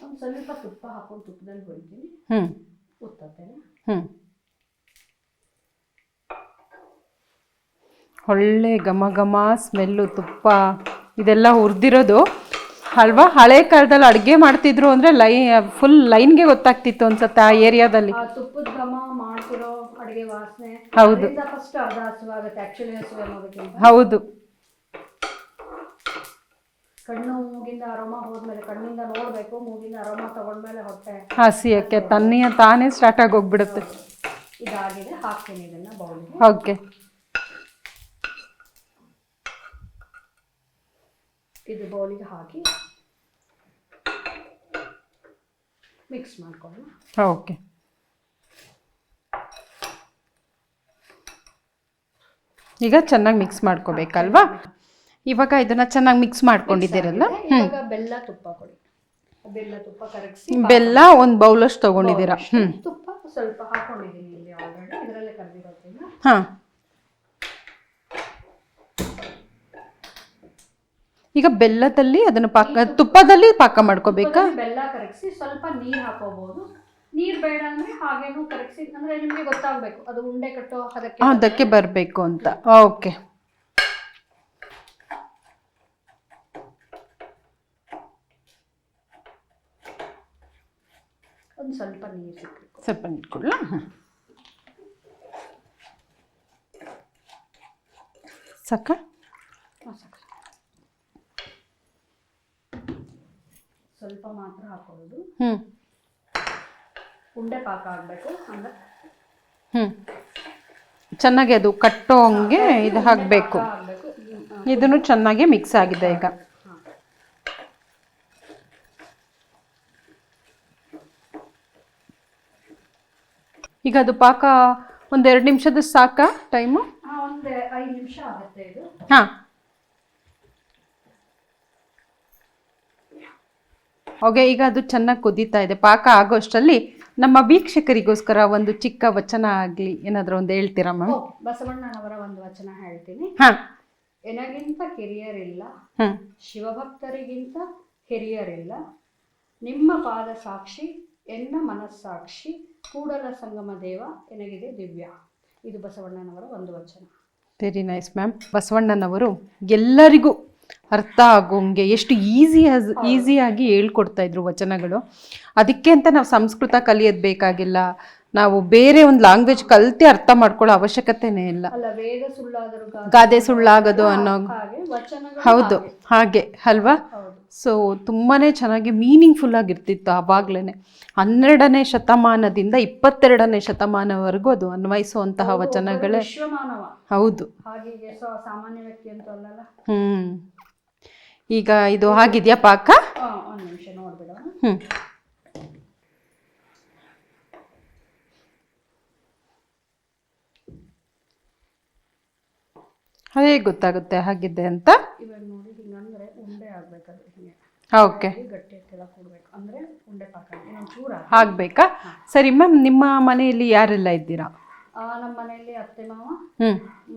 S2: ಒಂದು ಸ್ವಲ್ಪ ತುಪ್ಪ ಹಾಕೊಂಡು ತುಪ್ಪದಲ್ಲಿ ಹೊಯ್ತೀನಿ.
S1: ಹ್ಞೂ
S2: ಉತ್ತತ್ತೆ
S1: ಹ್ಞೂ ಒಳ್ಳೆ ಘಮ ಘಮ ಸ್ಮೆಲ್ಲು ತುಪ್ಪ ಇದೆಲ್ಲ ಹುರಿದಿರೋದು. ಅಲ್ವಾ? ಹಳೆ ಕಾಲದಲ್ಲಿ ಅಡುಗೆ ಮಾಡ್ತಿದ್ರು ಅಂದರೆ ಲೈ ಫುಲ್ ಲೈನ್ಗೆ ಗೊತ್ತಾಗ್ತಿತ್ತು ಅನ್ಸತ್ತೆ ಆ ಏರಿಯಾದಲ್ಲಿ.
S2: ತುಪ್ಪದ ಘಮ ಮಾಡ್ತಿರೋ ಅಡಿಗೆ ವಾಸನೆ.
S1: ಹೌದು.
S2: ಫಸ್ಟ್ ಅರ್ಧ ಹಸುವಾಗುತ್ತೆ ಆಕ್ಚುಲಿ ಹಸು ಅನ್ನೋದಕ್ಕಿಂತ
S1: ಹೌದು.
S2: ಕಣ್ಣು ಮೂಗಿಂದ ಅರೋಮ ಹೋದ್ಮೇಲೆ ಕಣ್ಣಿಂದ ನೋಡ್ಬೇಕು ಮೂಗಿಂದ ಅರೋಮ ತಗೊಂಡ್ಮೇಲೆ ಹೊಟ್ಟೆ.
S1: ಹಸಿಯಕ್ಕೆ ತನ್ನಿಯ ತಾನೇ ಸ್ಟಾರ್ಟ್ ಆಗಿ ಹೋಗ್ಬಿಡುತ್ತೆ
S2: ಇದಾಗಿದೆ ಹಾಕ್ತೀನಿ ಇದನ್ನ ಬೌಲ್ಗೆ
S1: ಓಕೆ.
S2: ಇದು ಬೌಲಿಗೆ ಹಾಕಿ ಮಿಕ್ಸ್ ಮಾಡ್ಕೊಳ್ಳೋಣ.
S1: ಓಕೆ ಈಗ ಚೆನ್ನಾಗಿ ಮಿಕ್ಸ್ ಮಾಡ್ಕೋಬೇಕಲ್ವಾ? ಇವಾಗ ಇದನ್ನ ಚೆನ್ನಾಗಿ ಮಿಕ್ಸ್ ಮಾಡ್ಕೊಂಡಿದ್ದೀರಲ್ಲ?
S2: ಇವಾಗ ಬೆಲ್ಲ ತುಪ್ಪ ಕೊಡಿ. ಬೆಲ್ಲ ತುಪ್ಪ ಕರಗಿಸಿ
S1: ಬೆಲ್ಲ ಒಂದು ಬೌಲಷ್ಟು ತಗೊಂಡಿದ್ದೀರಾ? ಹ್ಞೂ
S2: ತುಪ್ಪ ಸ್ವಲ್ಪ ಹಾಕೊಂಡಿದ್ದೀನಿ ಇಲ್ಲಿ ಆಲ್ರೆಡಿ. ಇದರಲ್ಲೇ ಕರೆದಿರೋದ್ರಿಂದ.
S1: ಹಾಂ. ಈಗ ಬೆಲ್ಲದಲ್ಲಿ ಅದನ್ನು ಪಾಕ ತುಪ್ಪದಲ್ಲಿ ಪಾಕ ಮಾಡ್ಕೋಬೇಕಾ?
S2: ಬೆಲ್ಲ ಕರಗಿಸಿ ಸ್ವಲ್ಪ ನೀರು ಹಾಕೋಬಹುದು ನೀರು ಬೇಡ ಅಂದ್ರೆ ಹಾಗೇನು ಕರಗಿಸಿ ಅಂದ್ರೆ ನಿಮಗೆ ಗೊತ್ತಾಗ್ಬೇಕು. ಅದು ಉಂಡೆ ಕಟ್ಟೋ ಅದಕ್ಕೆ
S1: ಅದಕ್ಕೆ ಬರಬೇಕು ಅಂತ. ಓಕೆ.
S2: ಒಂದು ಸ್ವಲ್ಪ ನೀರು ಸಿಕ್ಕಬೇಕು
S1: ಸ್ವಲ್ಪ ಇಟ್ಕೊಳ್ಳ ಸಾಕ.
S2: ಸ್ವಲ್ಪ ಮಾತ್ರ ಹಾಕೊಳ್ಳೋದು. ಉಂಡೆ ಪಾಕ ಆಗಬೇಕು ಅಂದ್ರೆ
S1: ಹ್ಞೂ ಚೆನ್ನಾಗಿ ಅದು ಕಟ್ಟೋ ಹಂಗೆ ಇದು ಹಾಕಬೇಕು. ಇದನ್ನು ಚೆನ್ನಾಗಿ ಮಿಕ್ಸ್ ಆಗಿದೆ ಈಗ. ಈಗ ಅದು ಪಾಕ ಒಂದೆರಡು ನಿಮಿಷದ ಸಾಕಾ ಟೈಮು?
S2: ಒಂದು ಐದು ನಿಮಿಷ ಆಗುತ್ತೆ ಇದು.
S1: ಹಾಂ. ಓಕೆ ಈಗ ಅದು ಚೆನ್ನಾಗಿ ಕುದೀತಾ ಇದೆ. ಪಾಕ ಆಗೋಷ್ಟರಲ್ಲಿ ನಮ್ಮ ವೀಕ್ಷಕರಿಗೋಸ್ಕರ ಒಂದು ಚಿಕ್ಕ ವಚನ ಆಗಲಿ ಏನಾದರೂ ಒಂದು ಹೇಳ್ತೀರಾ ಮ್ಯಾಮ್?
S2: ಬಸವಣ್ಣನವರ ಒಂದು ವಚನ ಹೇಳ್ತೀನಿ.
S1: ಹಾಂ.
S2: ಎನಗಿಂತ ಕಿರಿಯರಿಲ್ಲ ಶಿವಭಕ್ತರಿಗಿಂತ ಹಿರಿಯರಿಲ್ಲ. ನಿಮ್ಮ ಪಾದ ಸಾಕ್ಷಿ ಎನ್ನ ಮನಸ್ಸಾಕ್ಷಿ ಕೂಡಲ ಸಂಗಮ ದೇವ ಎನಗಿದೆ ದಿವ್ಯ. ಇದು ಬಸವಣ್ಣನವರ ಒಂದು ವಚನ.
S1: ವೆರಿ ನೈಸ್ ಮ್ಯಾಮ್ ಬಸವಣ್ಣನವರು ಎಲ್ಲರಿಗೂ ಅರ್ಥ ಆಗೋಂಗೆ ಎಷ್ಟು ಈಸಿ ಈಸಿಯಾಗಿ ಹೇಳ್ಕೊಡ್ತಾ ಇದ್ರು ವಚನಗಳು. ಅದಕ್ಕೆ ಅಂತ ನಾವು ಸಂಸ್ಕೃತ ಕಲಿಯೋದು ಬೇಕಾಗಿಲ್ಲ. ನಾವು ಬೇರೆ ಒಂದು ಲ್ಯಾಂಗ್ವೇಜ್ ಕಲ್ತೆ ಅರ್ಥ ಮಾಡ್ಕೊಳ್ಳೋ ಅವಶ್ಯಕತೆನೇ ಇಲ್ಲ.
S2: ಗಾದೆ
S1: ಸುಳ್ಳಾಗೋದು ಅನ್ನೋ ಹೌದು ಹಾಗೆ. ಅಲ್ವಾ? ಸೊ ತುಂಬಾ ಚೆನ್ನಾಗಿ ಮೀನಿಂಗ್ಫುಲ್ ಆಗಿರ್ತಿತ್ತು ಆವಾಗಲೇ ಹನ್ನೆರಡನೇ ಶತಮಾನದಿಂದ ಇಪ್ಪತ್ತೆರಡನೇ ಶತಮಾನವರೆಗೂ ಅದು ಅನ್ವಯಿಸುವಂತಹ ವಚನಗಳೇ. ಹೌದು.
S2: ಹಾಗೆ ಸೊ ಸಾಮಾನ್ಯ ವ್ಯಕ್ತಿ ಅಂತೂ ಅಲ್ಲಲ್ಲ
S1: ಹ್ಞೂ ಈಗ ಇದು ಆಗಿದೆಯಾ ಪಾಕ?
S2: ಒಂದ್ ನಿಮಿಷ ನೋಡ್ಬಿಡೋಣ.
S1: ಹ್ಞೂ ಅದೇ ಗೊತ್ತಾಗುತ್ತೆ ಹಾಗಿದ್ದೆ ಅಂತ?
S2: ಇವಾಗ ನೋಡಿ ಹಿಂಗಂದ್ರೆ ಉಂಡೆ ಆಗ್ಬೇಕದು ಹಿಂಗೆ.
S1: ಓಕೆ
S2: ಗಟ್ಟಿ ಕೂಡ್ಬೇಕು. ಅಂದ್ರೆ ಉಂಡೆ ಪಾಕ ಇನ್ನೊಂದು ಚೂರ
S1: ಆಗ್ಬೇಕಾ? ಸರಿ ಮ್ಯಾಮ್ ನಿಮ್ಮ ಮನೆಯಲ್ಲಿ ಯಾರೆಲ್ಲ ಇದ್ದೀರಾ?
S2: ನಮ್ಮ ಮನೆಯಲ್ಲಿ ಅತ್ತೆ ಮಾವ
S1: ಹ್ಞೂ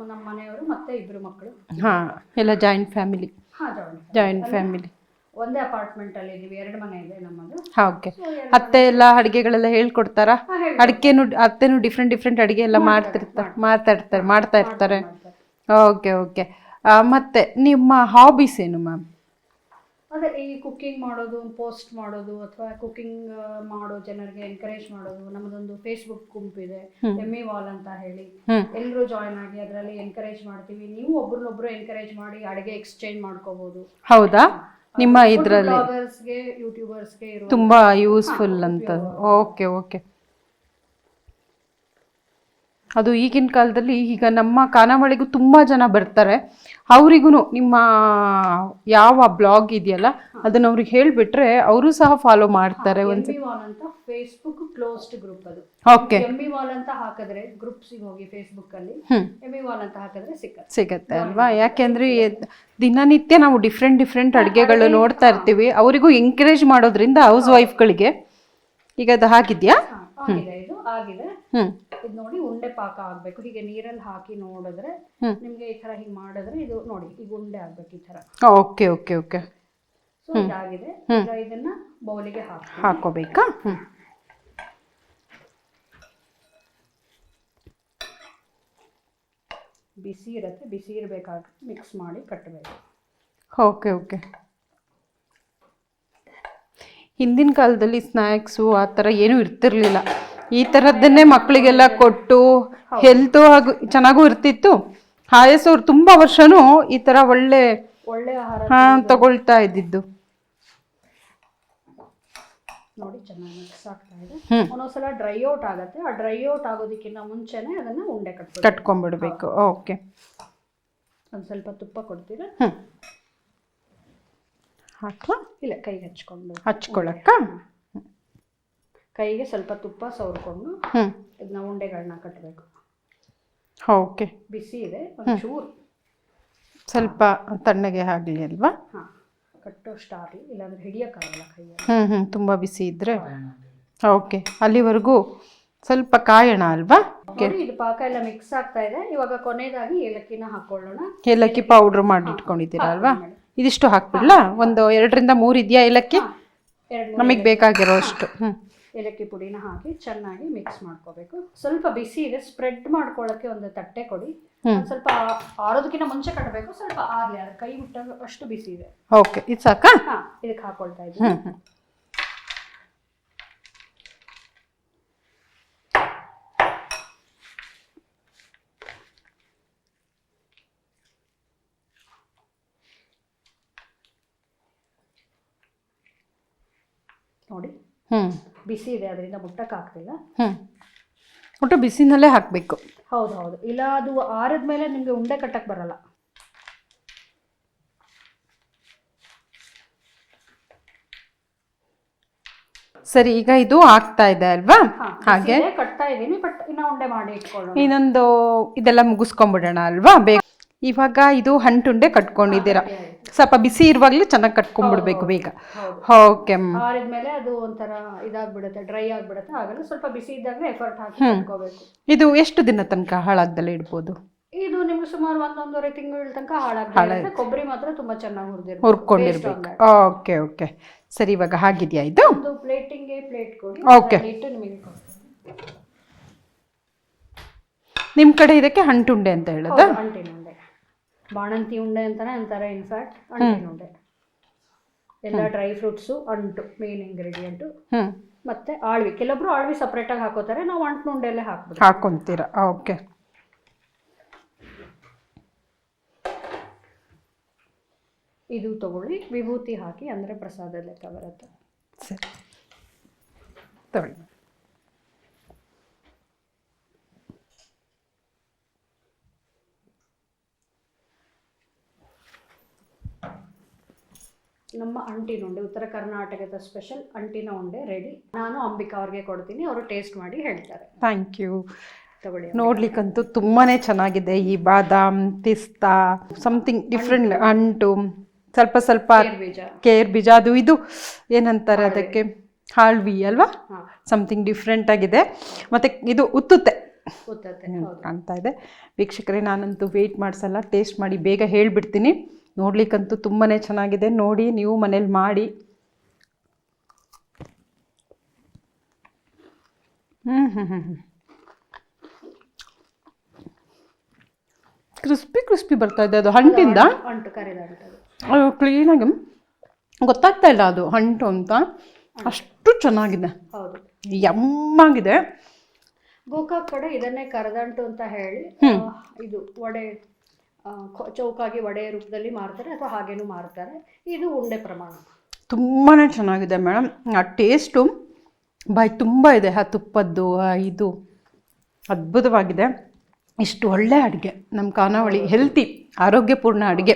S2: ನಮ್ಮ ಮನೆಯವರು ಮತ್ತೆ ಇಬ್ರು ಮಕ್ಕಳು.
S1: ಹಾಂ ಎಲ್ಲ ಜಾಯಿಂಟ್ ಫ್ಯಾಮಿಲಿ
S2: ಹಾ ಜಾಯಿಂಟ್
S1: ಫ್ಯಾಮಿಲಿ
S2: ಒಂದೇ ಅಪಾರ್ಟ್ಮೆಂಟ್ ಅಲ್ಲಿ ಇದೀವಿ ಎರಡು ಮನೆ ಇದೆ ನಮ್ಮದು.
S1: ಹಾಂ ಓಕೆ ಅತ್ತೆ ಎಲ್ಲ ಅಡುಗೆಗಳೆಲ್ಲ ಹೇಳ್ಕೊಡ್ತಾರಾ? ಅಡಿಕೆನು ಅತ್ತೆನು ಡಿಫ್ರೆಂಟ್ ಡಿಫ್ರೆಂಟ್ ಅಡಿಗೆ ಎಲ್ಲ ಮಾಡ್ತಿರ್ತಾರೆ ಮಾತಾಡ್ತಾರೆ ಮಾಡ್ತಾ ಇರ್ತಾರೆ. ಓಕೆ ಓಕೆ ಮತ್ತೆ ನಿಮ್ಮ ಹಾಬೀಸ್ ಏನು ಮ್ಯಾಮ್
S2: ಅದೇ ಈ ಕುಕ್ಕಿಂಗ್ ಮಾಡೋದು ಪೋಸ್ಟ್ ಮಾಡೋದು ಅಥವಾ ಕುಕ್ಕಿಂಗ್ ಮಾಡೋ ಜನರಿಗೆ ಎನ್ಕರೇಜ್ ಮಾಡೋದು ನಮ್ಮದೊಂದು ಫೇಸ್ಬುಕ್ ಗುಂಪಿದೆ ಎಮ್ಮಿ ವಾಲ್ ಅಂತ ಹೇಳಿ. ಎಲ್ಲರೂ ಜಾಯ್ನ್ ಆಗಿ ಅದರಲ್ಲಿ ಎನ್ಕರೇಜ್ ಮಾಡ್ತೀವಿ. ನೀವು ಒಬ್ರನ್ನೊಬ್ರು ಎನ್ಕರೇಜ್ ಮಾಡಿ ಅಡುಗೆ ಎಕ್ಸ್ಚೇಂಜ್ ಮಾಡ್ಕೋಬಹುದು
S1: ಹೌದಾ? ನಿಮ್ಮ ಇದರಲ್ಲಿ.
S2: ಯೂಟ್ಯೂಬರ್ಸ್ಗೆ
S1: ತುಂಬ ಯೂಸ್ಫುಲ್ ಅಂತ. ಓಕೆ ಓಕೆ ಅದು ಈಗಿನ ಕಾಲದಲ್ಲಿ ಈಗ ನಮ್ಮ ಖಾನಾವಳಿಗೂ ತುಂಬ ಜನ ಬರ್ತಾರೆ. ಅವರಿಗೂ ನಿಮ್ಮ ಯಾವ ಬ್ಲಾಗ್ ಇದೆಯಲ್ಲ ಅದನ್ನು ಅವ್ರಿಗೆ ಹೇಳಿಬಿಟ್ರೆ ಅವರು ಸಹ ಫಾಲೋ ಮಾಡ್ತಾರೆ ಒಂದು
S2: ಫೇಸ್ಬುಕ್ ಕ್ಲೋಸ್ಡ್ ಗ್ರೂಪ್ ಅದು.
S1: ಓಕೆ
S2: ಎಮ್ಮಿ ವಾಲ್ ಅಂತ ಹಾಕಿದ್ರೆ ಗ್ರೂಪ್ಸಿಗೆ ಹೋಗಿ ಫೇಸ್ಬುಕ್ ಅಲ್ಲಿ
S1: ಹ್ಞೂ
S2: ಎಮ್ಮಿ ವಾಲ್ ಅಂತ ಹಾಕಿದ್ರೆ ಸಿಕ್ಕತ್ತೆ.
S1: ಸಿಗತ್ತೆ ಅಲ್ವಾ? ಯಾಕೆಂದ್ರೆ ದಿನನಿತ್ಯ ನಾವು ಡಿಫ್ರೆಂಟ್ ಡಿಫ್ರೆಂಟ್ ಅಡುಗೆಗಳು ನೋಡ್ತಾ ಇರ್ತೀವಿ. ಅವರಿಗೂ ಎಂಕರೇಜ್ ಮಾಡೋದ್ರಿಂದ ಹೌಸ್ ವೈಫ್ಗಳಿಗೆ ಈಗ ಅದು ಹಾಗಿದ್ಯಾ?
S2: ಹಾ, ಆಗಿದೆ ಇದು ಆಗಿದೆ.
S1: ಹ್ಞೂ
S2: ಇದು ನೋಡಿ ಉಂಡೆ ಪಾಕ ಆಗ್ಬೇಕು. ಹೀಗೆ ನೀರಲ್ಲಿ ಹಾಕಿ ನೋಡಿದ್ರೆ. ನಿಮ್ಗೆ ಈ ತರ ಹಿಂಗ್ ಮಾಡಿದ್ರೆ ಇದು ನೋಡಿ ಈಗ ಉಂಡೆ ಆಗ್ಬೇಕು ಈ ತರ
S1: ಓಕೆ ಓಕೆ ಓಕೆ.
S2: ಸೊ ಇದಾಗಿದೆ. ಈಗ ಇದನ್ನ ಬೌಲಿಗೆ ಹಾಕಿ
S1: ಹಾಕೋಬೇಕಾ?
S2: ಬಿಸಿ ಇರುತ್ತೆ ಬಿಸಿ ಇರಬೇಕಾಗ ಮಿಕ್ಸ್ ಮಾಡಿ ಕಟ್ಟಬೇಕು
S1: ಓಕೆ ಓಕೆ. ಹಿಂದಿನ ಕಾಲದಲ್ಲಿ ಸ್ನ್ಯಾಕ್ಸು ಆ ಥರ ಏನೂ ಇರ್ತಿರ್ಲಿಲ್ಲ. ಈ ಥರದ್ದನ್ನೇ ಮಕ್ಕಳಿಗೆಲ್ಲ ಕೊಟ್ಟು ಹೆಲ್ತು ಹಾಗೂ ಚೆನ್ನಾಗೂ ಇರ್ತಿತ್ತು. ಆಯಸ್ಸವ್ರು ತುಂಬಾ ವರ್ಷನೂ ಈ ತರ ಒಳ್ಳೆ
S2: ಒಳ್ಳೆ ಆಹಾರ
S1: ಹಾಂ ತಗೊಳ್ತಾ ಇದ್ದಿದ್ದು.
S2: ನೋಡಿ ಚೆನ್ನಾಗಿ ಮಿಕ್ಸ್ ಆಗ್ತಾ ಇದೆ. ಒಂದೊಂದ್ಸಲ ಡ್ರೈ ಔಟ್ ಆಗುತ್ತೆ. ಆ ಡ್ರೈ ಔಟ್ ಆಗೋದಕ್ಕಿಂತ ಮುಂಚೆನೆ ಅದನ್ನ ಉಂಡೆ ಕಟ್
S1: ಕಟ್ಕೊಂಡ್ಬಿಡ್ಬೇಕು. ಓಕೆ.
S2: ಒಂದು ಸ್ವಲ್ಪ ತುಪ್ಪ ಕೊಡ್ತೀರಾ?
S1: ಹಾಕುವ
S2: ಇಲ್ಲ ಕೈಗೆ ಹಚ್ಕೊಂಡು.
S1: ಹಚ್ಕೊಳಕ್ಕ
S2: ಕೈಗೆ ಸ್ವಲ್ಪ ತುಪ್ಪ ಸವರ್ಕೊಂಡು
S1: ಹ್ಞೂ
S2: ಇದನ್ನ ಉಂಡೆಗಳನ್ನ ಕಟ್ಟಬೇಕು
S1: ಓಕೆ.
S2: ಬಿಸಿ ಇದೆ ಒಂಚೂರು.
S1: ಸ್ವಲ್ಪ ತಣ್ಣಗೆ ಆಗಲಿ ಅಲ್ವಾ?
S2: ಹಾ ಕಟ್ಟೋಷ್ಟಾಗಲಿ ಇಲ್ಲಾಂದ್ರೆ ಹಿಡಿಯೋಕ್ಕಾಗಲ್ಲ ಕೈಯಲ್ಲಿ.
S1: ಹ್ಞೂ ಹ್ಞೂ ತುಂಬ ಬಿಸಿ ಇದ್ದರೆ ಓಕೆ. ಅಲ್ಲಿವರೆಗೂ ಸ್ವಲ್ಪ ಕಾಯೋಣ ಅಲ್ವಾ?
S2: ನೋಡಿ ಇದು ಪಾಕ ಎಲ್ಲ ಮಿಕ್ಸ್ ಆಗ್ತಾ ಇದೆ. ಇವಾಗ ಕೊನೆಯದಾಗಿ ಏಲಕ್ಕಿನ ಹಾಕೊಳ್ಳೋಣ.
S1: ಏಲಕ್ಕಿ ಪೌಡ್ರ್ ಮಾಡಿ ಇಟ್ಕೊಂಡಿದ್ದೀರಾ ಅಲ್ವಾ? ಇದಿಷ್ಟು ಹಾಕ್ಬಿಡ್ಲಾ? ಒಂದು ಎರಡರಿಂದ ಮೂರು ಇದೆಯಾ ಏಲಕ್ಕಿ?
S2: ಎರಡು
S1: ನಮಗೆ ಬೇಕಾಗಿರೋ ಅಷ್ಟು ಹ್ಞೂ
S2: ಏಲಕ್ಕಿ ಪುಡಿನ ಹಾಕಿ ಚೆನ್ನಾಗಿ ಮಿಕ್ಸ್ ಮಾಡ್ಕೋಬೇಕು. ಸ್ವಲ್ಪ ಬಿಸಿ ಇದೆ ಸ್ಪ್ರೆಡ್ ಮಾಡ್ಕೊಳ್ಳೋಕ್ಕೆ ಒಂದು ತಟ್ಟೆ ಕೊಡಿ. ಸ್ವಲ್ಪ ಆರೋದಕ್ಕಿಂತ ಮುಂಚೆ ಕಟ್ಟಬೇಕು ಸ್ವಲ್ಪ ಆಗಲಿ ಅದು ಕೈ ಬಿಟ್ಟಾಗ ಅಷ್ಟು ಬಿಸಿ ಇದೆ.
S1: ಓಕೆ ಇದು ಸಾಕಾ?
S2: ಹಾ ಇದಕ್ಕೆ ಹಾಕೊಳ್ತಾ ಇದ್ದೀನಿ
S1: ಹ್ಞೂ ಹ್ಞೂ
S2: ನೋಡಿ
S1: ಹ್ಞೂ
S2: ಬಿಸಿ ಇದೆ ಅದರಿಂದ ಮುಟ್ಟಕ್ಕಾಗ್ತಿಲ್ಲ
S1: ಒಟ್ಟು ಬಿಸಿನಲ್ಲೇ ಹಾಕಬೇಕು.
S2: ಹೌದು ಹೌದು. ಇಲ್ಲ ಅದು ಆರಿದ ಮೇಲೆ ನಿಮಗೆ ಉಂಡೆ ಕಟ್ಟಕ್ಕೆ ಬರಲ್ಲ.
S1: ಸರಿ ಈಗ ಇದು ಆಗ್ತಾ ಇದೆ ಅಲ್ವಾ? ಹಾಗೆ.
S2: ಕಟ್ತಾ ಇದ್ದೀನಿ ಬಟ್ ಇನ್ನ ಉಂಡೆ ಮಾಡಿ ಇಟ್ಕೊಳ್ಳೋಣ.
S1: ಇನ್ನೊಂದು ಇದೆಲ್ಲ ಮುಗಿಸ್ಕೊಂಡ್ಬಿಡೋಣ ಅಲ್ವಾ? ಬೇಗ. ಇವಾಗ ಇದು ಹಂಟುಂಡೆ ಕಟ್ಕೊಂಡಿದ್ದೀರಾ. ಸ್ವಲ್ಪ ಬಿಸಿ ಇರುವಾಗಲೇ ಚೆನ್ನಾಗಿ ಕಟ್ಕೊಂಡ್ಬಿಡ್ಬೇಕು ಬೇಗ. ಓಕೆ
S2: ಆರಿದ್ಮೇಲೆ ಅದು ಒಂಥರ ಇದಾಗ್ಬಿಡುತ್ತೆ ಡ್ರೈ ಆಗ್ಬಿಡುತ್ತೆ. ಆಗಲೂ ಸ್ವಲ್ಪ ಬಿಸಿ ಇದ್ದಾಗ ಎಫರ್ಟ್ ಹಾಕಿ
S1: ಇದು ಎಷ್ಟು ದಿನ ತನಕ ಹಾಳಾಗ್ದಲ್ಲೇ ಇಡ್ಬೋದು?
S2: ಇದು ನಿಮ್ಗೆ ಸುಮಾರು ಒಂದೊಂದೂವರೆ ತಿಂಗಳ ತನಕ ಹಾಳಾಗ್ತದೆ ಕೊಬ್ಬರಿ ಮಾತ್ರ ತುಂಬಾ ಚೆನ್ನಾಗಿ ಹುರಿದಿರುತ್ತೆ.
S1: ಹುರ್ಕೊಂಡಿರ್ಬೇಕು. ಓಕೆ ಓಕೆ ಸರಿ ಇವಾಗ ಹಾಗಿದೆಯಾ ಇದು?
S2: ಪ್ಲೇಟಿಂಗ್ ಪ್ಲೇಟಿಂಗ್ಗೆ ಪ್ಲೇಟ್ ಕೊಡಿ. ಓಕೆ ಇಟ್ಟು ನಿಮಗೆ.
S1: ನಿಮ್ಮ ಕಡೆ. ಇದಕ್ಕೆ ಹಂಟುಂಡೆ ಅಂತ ಹೇಳೋದಾ?
S2: ಬಾಣಂತಿ ಉಂಡೆ ಅಂತಾನೆ ಅಂತಾರೆ ಇನ್ಫ್ಯಾಕ್ಟ್ ಅಂಟಿನ ಉಂಡೆ. ಎಲ್ಲ ಡ್ರೈ ಫ್ರೂಟ್ಸು ಅಂಟು ಮೇನ್ ಇಂಗ್ರೀಡಿಯೆಂಟು ಮತ್ತೆ ಆಳ್ವಿ. ಕೆಲವೊಬ್ರು ಆಳ್ವಿ ಸಪ್ರೇಟಾಗಿ ಹಾಕೋತಾರೆ ನಾವು ಅಂಟಿನ ಉಂಡೆಲ್ಲೇ ಹಾಕ್ಬೋದು.
S1: ಹಾಕೊಂತೀರಾ. ಓಕೆ
S2: ಇದು ತಗೊಳ್ಳಿ ವಿಭೂತಿ ಹಾಕಿ ಅಂದರೆ ಪ್ರಸಾದ ಲೆಕ್ಕ ಬರುತ್ತೆ
S1: ಸರಿ. ತಗೊಳ್ಳಿ.
S2: ನಮ್ಮ ಅಂಟಿನ ಉಂಡೆ ಉತ್ತರ ಕರ್ನಾಟಕದ ಸ್ಪೆಷಲ್ ಅಂಟಿನ ಉಂಡೆ ರೆಡಿ ನಾನು ಅಂಬಿಕಾ ಅವ್ರಿಗೆ ಕೊಡ್ತೀನಿ ಅವರು ಟೇಸ್ಟ್ ಮಾಡಿ ಹೇಳ್ತಾರೆ.
S1: ಥ್ಯಾಂಕ್ ಯು
S2: ತಗೊಳ್ಳಿ
S1: ನೋಡ್ಲಿಕ್ಕಂತೂ ತುಂಬಾನೇ ಚೆನ್ನಾಗಿದೆ ಈ ಬಾದಾಮ್ ಪಿಸ್ತಾ ಸಮಥಿಂಗ್ ಡಿಫ್ರೆಂಟ್ ಅಂಟು. ಸ್ವಲ್ಪ ಸ್ವಲ್ಪ
S2: ಬೀಜ.
S1: ಕೇರ್ ಬೀಜ ಅದು ಇದು ಏನಂತಾರೆ ಅದಕ್ಕೆ? ಹಾಳ್ವಿ ಅಲ್ವಾ? ಸಮಥಿಂಗ್ ಡಿಫ್ರೆಂಟ್ ಆಗಿದೆ. ಮತ್ತೆ ಇದು ಉತ್ತುತ್ತೆ. ಕಾಣ್ತಾ ಇದೆ. ವೀಕ್ಷಕರೇ ನಾನಂತೂ ವೆಯ್ಟ್ ಮಾಡಿಸಲ್ಲ ಟೇಸ್ಟ್ ಮಾಡಿ ಬೇಗ ಹೇಳಿಬಿಡ್ತೀನಿ. ನೋಡ್ಲಿಕ್ಕಂತೂ ತುಂಬಾ ಚೆನ್ನಾಗಿದೆ. ನೋಡಿ ನೀವು ಮನೇಲಿ ಮಾಡಿ. ಹ್ಞೂ ಹ್ಞೂ ಹ್ಞೂ ಹ್ಞೂ ಕ್ರಿಸ್ಪಿ ಕ್ರಿಸ್ಪಿ ಬರ್ತಾ ಇದೆ ಅದು. ಹಂಟಿಂದ?
S2: ಅದು.
S1: ಕ್ಲೀನಾಗಿ ಗೊತ್ತಾಗ್ತಾ ಇಲ್ಲ ಅದು ಹಂಟು ಅಂತ. ಅಷ್ಟು ಚೆನ್ನಾಗಿದೆ.
S2: ಹೌದು.
S1: ಯಮ್ಮಾಗಿದೆ.
S2: ಗೋಕಾಕ್ ಕಡೆ ಇದನ್ನೇ ಕರದಂಟು ಅಂತ ಹೇಳಿ ಇದು ವಡೆ ಚೌಕಾಗಿ ವಡೆ ರೂಪದಲ್ಲಿ ಮಾರ್ತಾರೆ ಅಥವಾ ಹಾಗೇನೂ ಮಾರ್ತಾರೆ ಇದು ಉಂಡೆ ಪ್ರಮಾಣ.
S1: ತುಂಬಾ ಚೆನ್ನಾಗಿದೆ ಮೇಡಮ್. ಆ ಟೇಸ್ಟು ಬಾಯಿ ತುಂಬ ಇದೆ. ಆ ತುಪ್ಪದ್ದು ಇದು ಅದ್ಭುತವಾಗಿದೆ. ಇಷ್ಟು ಒಳ್ಳೆ ಅಡುಗೆ. ನಮ್ಮ ಖಾನಾವಳಿ ಹೆಲ್ತಿ ಆರೋಗ್ಯಪೂರ್ಣ ಅಡುಗೆ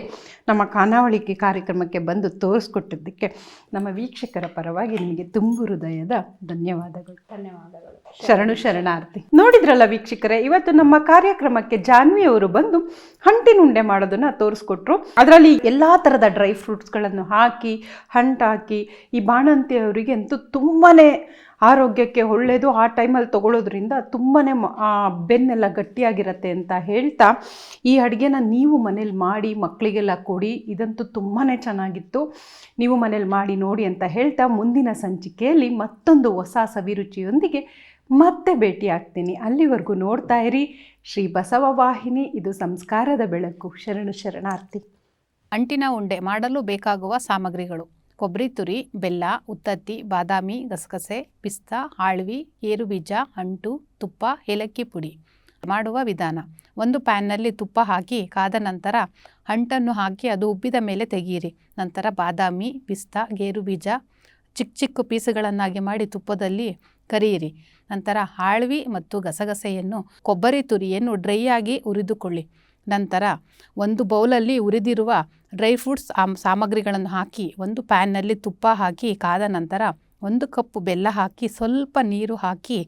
S1: ನಮ್ಮ ಖಾನಾವಳಿಕೆ ಕಾರ್ಯಕ್ರಮಕ್ಕೆ ಬಂದು ತೋರಿಸ್ಕೊಟ್ಟಿದ್ದಕ್ಕೆ ನಮ್ಮ ವೀಕ್ಷಕರ ಪರವಾಗಿ ನಿಮಗೆ ತುಂಬು ಹೃದಯದ ಧನ್ಯವಾದಗಳು.
S2: ಧನ್ಯವಾದಗಳು.
S1: ಶರಣು ಶರಣಾರ್ಥಿ. ನೋಡಿದ್ರಲ್ಲ ವೀಕ್ಷಕರೇ ಇವತ್ತು ನಮ್ಮ ಕಾರ್ಯಕ್ರಮಕ್ಕೆ ಜಾನ್ವಿ ಅವರು ಬಂದು ಹಂಟಿನುಂಡೆ ಮಾಡೋದನ್ನ ತೋರಿಸ್ಕೊಟ್ರು. ಅದರಲ್ಲಿ ಎಲ್ಲಾ ಥರದ ಡ್ರೈ ಫ್ರೂಟ್ಸ್ಗಳನ್ನು ಹಾಕಿ ಹಂಟಾಕಿ ಈ ಬಾಣಂತಿ ಅವರಿಗೆ ಅಂತೂ ತುಂಬಾನೇ ಆರೋಗ್ಯಕ್ಕೆ ಒಳ್ಳೆಯದು ಆ ಟೈಮಲ್ಲಿ ತಗೊಳ್ಳೋದ್ರಿಂದ ತುಂಬಾ ಬೆನ್ನೆಲ್ಲ ಗಟ್ಟಿಯಾಗಿರತ್ತೆ ಅಂತ ಹೇಳ್ತಾ ಈ ಅಡುಗೆನ ನೀವು ಮನೇಲಿ ಮಾಡಿ ಮಕ್ಕಳಿಗೆಲ್ಲ ಕೊಡಿ, ಇದಂತೂ ತುಂಬಾ ಚೆನ್ನಾಗಿತ್ತು. ನೀವು ಮನೇಲಿ ಮಾಡಿ ನೋಡಿ ಅಂತ ಹೇಳ್ತಾ ಮುಂದಿನ ಸಂಚಿಕೆಯಲ್ಲಿ ಮತ್ತೊಂದು ಹೊಸ ಸವಿರುಚಿಯೊಂದಿಗೆ ಮತ್ತೆ ಭೇಟಿ ಆಗ್ತೀನಿ. ಅಲ್ಲಿವರೆಗೂ ನೋಡ್ತಾ ಇರಿ ಶ್ರೀ ಬಸವ ವಾಹಿನಿ, ಇದು ಸಂಸ್ಕಾರದ ಬೆಳಕು. ಶರಣು ಶರಣಾರ್ಥಿ.
S3: ಅಂಟಿನ ಉಂಡೆ ಮಾಡಲು ಬೇಕಾಗುವ ಸಾಮಗ್ರಿಗಳು. ಕೊಬ್ಬರಿ ತುರಿ, ಬೆಲ್ಲ, ಉತ್ತತ್ತಿ, ಬಾದಾಮಿ, ಗಸಗಸೆ, ಪಿಸ್ತಾ, ಆಳ್ವಿ, ಏರುಬೀಜ, ಅಂಟು, ತುಪ್ಪ, ಏಲಕ್ಕಿ ಪುಡಿ. ಮಾಡುವ ವಿಧಾನ. ಒಂದು ಪ್ಯಾನ್ನಲ್ಲಿ ತುಪ್ಪ ಹಾಕಿ ಕಾದ ನಂತರ ಹಂಟನ್ನು ಹಾಕಿ ಅದು ಉಬ್ಬಿದ ಮೇಲೆ ತೆಗೆಯಿರಿ ನಂತರ ಬಾದಾಮಿ, ಪಿಸ್ತಾ ಗೇರುಬೀಜ ಚಿಕ್ಕ ಚಿಕ್ಕ ಪೀಸುಗಳನ್ನಾಗಿ ಮಾಡಿ ತುಪ್ಪದಲ್ಲಿ ಕರಿಯಿರಿ. ನಂತರ ಆಳ್ವಿ ಮತ್ತು ಗಸಗಸೆಯನ್ನು ಕೊಬ್ಬರಿ ತುರಿಯನ್ನು ಡ್ರೈ ಆಗಿ ಉರಿದುಕೊಳ್ಳಿ ನಂತರ ಒಂದು ಬೌಲಲ್ಲಿ ಉರಿದಿರುವ ಡ್ರೈ ಫ್ರೂಟ್ಸ್ ಸಾಮಗ್ರಿಗಳನ್ನು ಹಾಕಿ ಒಂದು ಪ್ಯಾನ್ನಲ್ಲಿ ತುಪ್ಪ ಹಾಕಿ ಕಾದ ನಂತರ ಒಂದು ಕಪ್ ಬೆಲ್ಲ ಹಾಕಿ ಸ್ವಲ್ಪ ನೀರು ಹಾಕಿ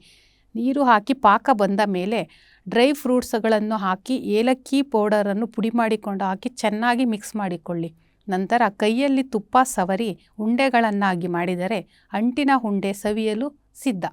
S3: ನೀರು ಹಾಕಿ ಪಾಕ ಬಂದ ಮೇಲೆ ಡ್ರೈ ಫ್ರೂಟ್ಸ್ಗಳನ್ನು ಹಾಕಿ ಏಲಕ್ಕಿ ಪೌಡರನ್ನು ಪುಡಿ ಮಾಡಿಕೊಂಡು ಹಾಕಿ ಚೆನ್ನಾಗಿ ಮಿಕ್ಸ್ ಮಾಡಿಕೊಳ್ಳಿ. ನಂತರ ಕೈಯಲ್ಲಿ ತುಪ್ಪ ಸವರಿ ಉಂಡೆಗಳನ್ನಾಗಿ ಮಾಡಿದರೆ ಅಂಟಿನ ಉಂಡೆ ಸವಿಯಲು ಸಿದ್ಧ.